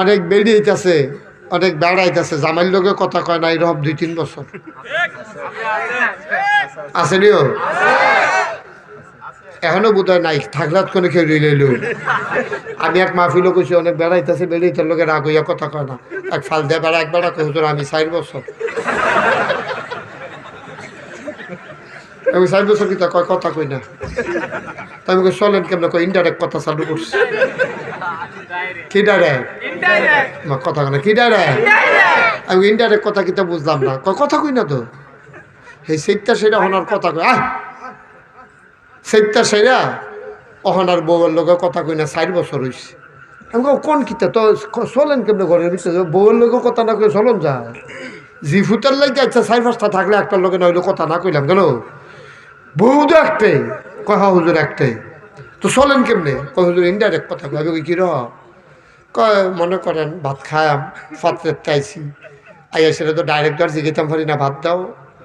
অনেক বেরিয়েছে অনেক বেড়াইতেছে। জামাইর লোকে কথা কয় না এরকম দুই তিন বছর। আছে নিও? এখনও বোধ হয় নাই থাকলাত কোনো কেউ রইল আমি এক মাহফিলও কইছি, অনেক বেড়াইতেছে বেড়াইতে লোকে রাগ হইয়া কথা কয় না। এক ফাল দিয়ে বেড়া, এক বেড়া হুজুর, আমি চার বছর। আমি চার বছর কিতা কয়, কথা কই না। তাই আমি চলেন কেমন কই ইনডাইরেক্ট কথা চালু করছি। কি ডাইরেক্ট? কথা না কি ডাইরেক্ট আমি ইনডাইরেক্ট কথা কিতা বুঝলাম না। কথা কই না তো? এই সেইটা সেটা হনার কথা কয় আহ! সেইটা সেরা অহনার বউয়ের লোকে কথা কই না চার বছর হয়েছে আমি কই, কোন কিতা? তো চলেন কেমন ঘরের ভিতরে? বউয়ের লোকে কথা না কই চলন যায় জি ফুটার লাগে আচ্ছা চার পাঁচটা থাকলে একটা লোকে না হইলে কথা না কইলাম গেল বউ তো একটাই কহা হুজুর একটাই। তো চলেন কেমনে? কয় হুজুর ইনডাইরেক্ট কথা কয়। আমি কই, কি র? কয়, মনে করেন, ভাত খায়াম পাত্রে চাইছি আইয়া সেটা তো ডাইরেক্ট আর জিগাইতাম পারি না, ভাত দাও।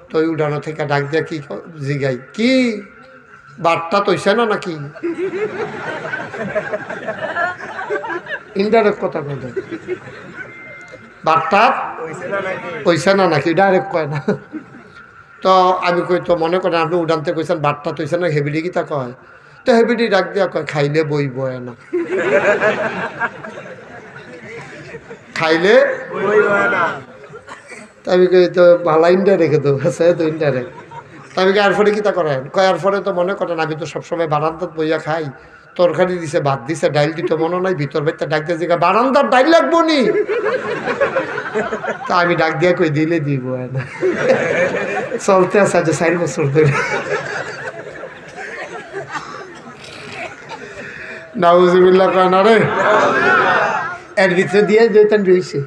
তো উড়ানো থেকে ডাক দিয়া কি জিগাই? কি? বাটটা তৈছে না নাকি? ইনডাইরেক্ট কথা দেয় বাটটা পয়সা না নাকি? ডাইরেক্ট কয় না। তো আমি কই, তো মনে করেন আপনি উড়ানতে কইছেন, বাটটা তৈছে না, হেবিডি কি কয়? তো হেবিডি ডাক দিয়া কয়, খাইলে বই বয় না খাইলে আমি তো ভালো ইন্ডাইরেক্ট তো আছে তো তা আমি আর পরে কি তা করেন কয়ার পরে তো মনে করেন, আমি তো সবসময় বারান্দাত বইয়া খাই, তরকারি দিছে, ভাত দিছে, ডাইল দিতে মনে নাই, ভিতর বাইতে ডাক দিয়ে জিগা বারান্দার ডাইল লাগবো নি? তা আমি ডাক দিয়া কই, দিলে দিব না। চলতে আছে আজ চার বছর ধরে। নাউজুবিল্লাহ, কয় না রে? এর ভিতরে দিয়ে যেতেন রয়েছে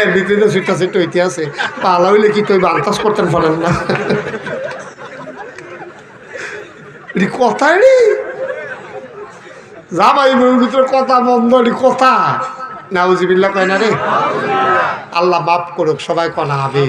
এর ভিতরে তো সুইটা সেট হইতে আছে, পালা হইলে কি তুই বান্তাস করতেন পারেন না। কথাই রে জামাই বউর ভিতরে কথা বন্ধ, এটি কথা? নাউজিবিল্লা কয় না রে? আল্লাহ মাফ করুক, সবাই কনা হবে